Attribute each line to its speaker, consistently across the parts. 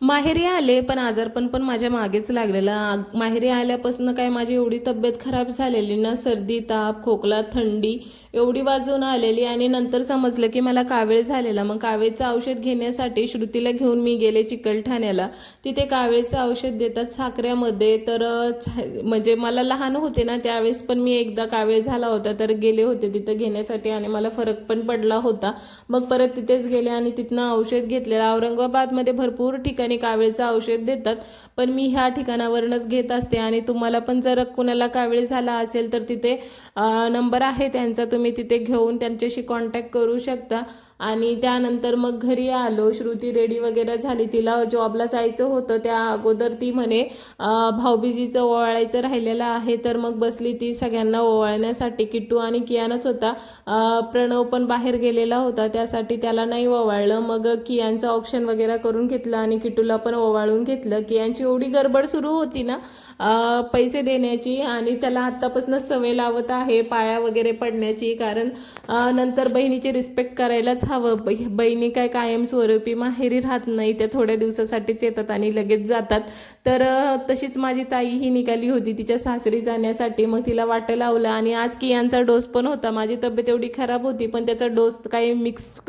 Speaker 1: माहेरी आले पण आजारपण पण माझ्या मागेच लागलेला. माहेरी आल्यापासून काय माझी एवढी तब्येत खराब झालेली ना सर्दी ताप खोकला थंडी एवढी वाजून आलेली. आणि नंतर समजलं की मला कावीळ झालेला. मग कावीळचं औषध घेण्यासाठी श्रुतीला घेऊन मी गेले चिकलठाण्याला तिथे कावीळचं औषध देतात साखऱ्यामध्ये. तर म्हणजे मला लहान होते ना त्यावेळेस पण मी एकदा कावीळ झाला होता. तर गेले होते तिथं घेण्यासाठी आणि मला फरक पण पडला होता. मग परत तिथेच गेले आणि तिथनं औषध घेतलेलं. औरंगाबादमध्ये भरपूर ठिकाणी कावीळचं औषध देतात. पण मी ह्या ठिकाणावरूनच घेत असते आणि तुम्हाला पण जर कुणाला कावीळ झाला असेल तर तिथे नंबर आहे त्यांचा. तुम्ही तिथे घेऊन त्यांच्याशी कॉन्टॅक्ट करू शकता. आणि त्यानंतर मग घरी आलो. श्रुती रेडी वगैरे झाली. तिला जॉबला जायचं होतं. त्या अगोदर ती म्हणे भाऊबीजीचं ओवाळायचं राहिलेलं आहे. तर मग बसली ती सगळ्यांना ओवाळण्यासाठी. किट्टू आणि कियानच होता. प्रणव पण बाहेर गेलेला होता. त्यासाठी त्याला नाही ओवाळलं. मग कियांचं ऑप्शन वगैरे करून घेतलं आणि किट्टूला पण ओवाळून घेतलं. कियांची एवढी गडबड सुरू होती ना पैसे देण्याची आणि त्याला आत्तापासूनच सवय लावत आहे पाया वगैरे पडण्याची. कारण नंतर बहिणीची रिस्पेक्ट करायलाच हवं. ब- बहिणी काय कायमस्वरूपी माहेरी राहत नाही त्या थोड्या दिवसासाठीच येतात आणि लगेच जातात. तर तशीच माझी ताई ही निघाली होती तिच्या सासरी जाण्यासाठी. मग तिला वाटं लावलं आणि आज कियांचा डोस पण होता. माझी तब्येत एवढी खराब होती पण त्याचा डोस काही मिक्स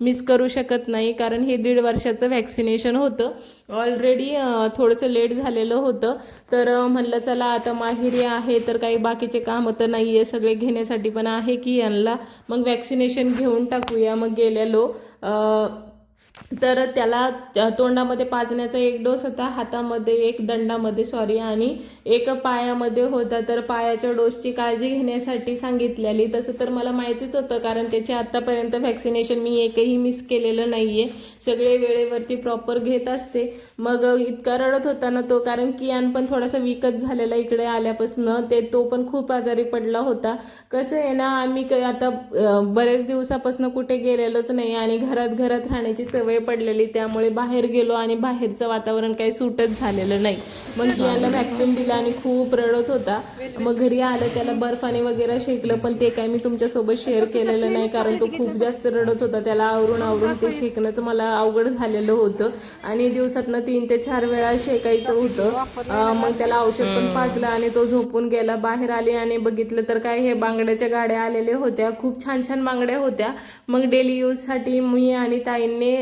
Speaker 1: मिस करू शकत नाही. कारण हे दीड वर्षाचं व्हॅक्सिनेशन होतं. ऑलरेडी थोडंसं लेट झालेलं होतं. तर म्हणलं चला आता माहिरी आहे तर काही बाकीचे कामं तर नाही आहे सगळे घेण्यासाठी पण आहे की यांना. मग वॅक्सिनेशन घेऊन टाकूया. मग गेलेलो. तर त्याला तोंडामध्ये पाजण्याचा एक डोस होता हातामध्ये एक दंडामध्ये सॉरी आणि एक पायामध्ये होता. तर पायाच्या डोसची काळजी घेण्यासाठी सांगितलेली. तसं तर मला माहितीच होतं कारण त्याचे आत्तापर्यंत व्हॅक्सिनेशन मी एकही मिस केलेलं नाही आहे सगळे वेळेवरती प्रॉपर घेत असते. मग इतका रडत होता ना तो कारण कियान पण थोडासा विकत झालेला इकडे आल्यापासून. ते तो पण खूप आजारी पडला होता. कसं आहे ना आम्ही आता बरेच दिवसापासून कुठे गेलेलोच नाही आणि घरात घरात राहण्याची सवय पडलेली त्यामुळे बाहेर गेलो आणि बाहेरचं वातावरण काही सूटच झालेलं नाही. मग कियानला व्हॅक्सिन दिलं आणि खूप रडत होता. मग घरी आलं त्याला बर्फाने वगैरे शेकलं पण ते काय मी तुमच्यासोबत शेअर केलेलं नाही कारण तो खूप जास्त रडत होता. त्याला आवरून आवरून ते शेकणंच मला अवघड झालेलं होतं. आणि दिवसातनं तीन ते चार वेळा शेकायचं होतं. मग त्याला औषध पण पाजलं आणि तो झोपून गेला. बाहेर आले आणि बघितलं तर काय हे बांगड्याच्या गाड्या आलेल्या होत्या. खूप छान छान बांगड्या होत्या. मग डेली यूजसाठी मी आणि ताईंनी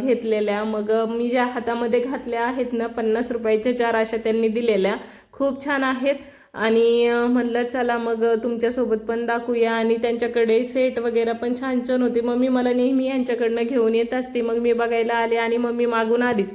Speaker 1: घेतलेल्या. मग मी ज्या हातामध्ये घातल्या आहेत ना पन्नास रुपयाच्या चार अशा त्यांनी दिलेल्या. खूप छान आहेत. आणि म्हणलं चला मग तुमच्यासोबत पण दाखवूया. आणि त्यांच्याकडे सेट वगैरे पण छान छान होते. मम्मी मला नेहमी यांच्याकडनं घेऊन येत असते. मग मी बघायला आले आणि मम्मी मागून आलीच.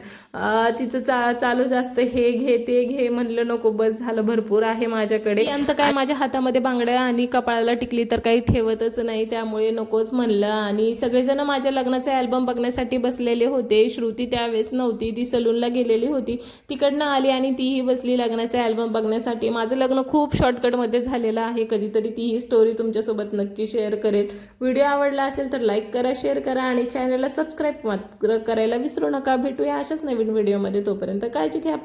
Speaker 1: तिचं चा चालूच असतं हे घे ते घे म्हणलं नको बस झालं भरपूर आहे माझ्याकडे. अंत काय माझ्या हातामध्ये बांगड्या आणि कपाळाला टिकली तर काही ठेवतच नाही. त्यामुळे नकोच म्हणलं. आणि सगळेजण माझ्या लग्नाचा अल्बम बघण्यासाठी बसलेले होते. श्रुती त्यावेळेस नव्हती. ती सलूनला गेलेली होती. तिकडनं आली आणि तीही बसली लग्नाचा अल्बम बघण्यासाठी. माझं लग्न खूप शॉर्टकटमध्ये झालेलं आहे. कधीतरी तीही स्टोरी तुमच्यासोबत नक्की शेअर करेल. व्हिडिओ आवडला असेल तर लाईक करा शेअर करा आणि चॅनलला सबस्क्राईब मात्र करायला विसरू नका. भेटूया अशाच नवीन व्हिडिओमध्ये तोपर्यंत काळजी घ्या.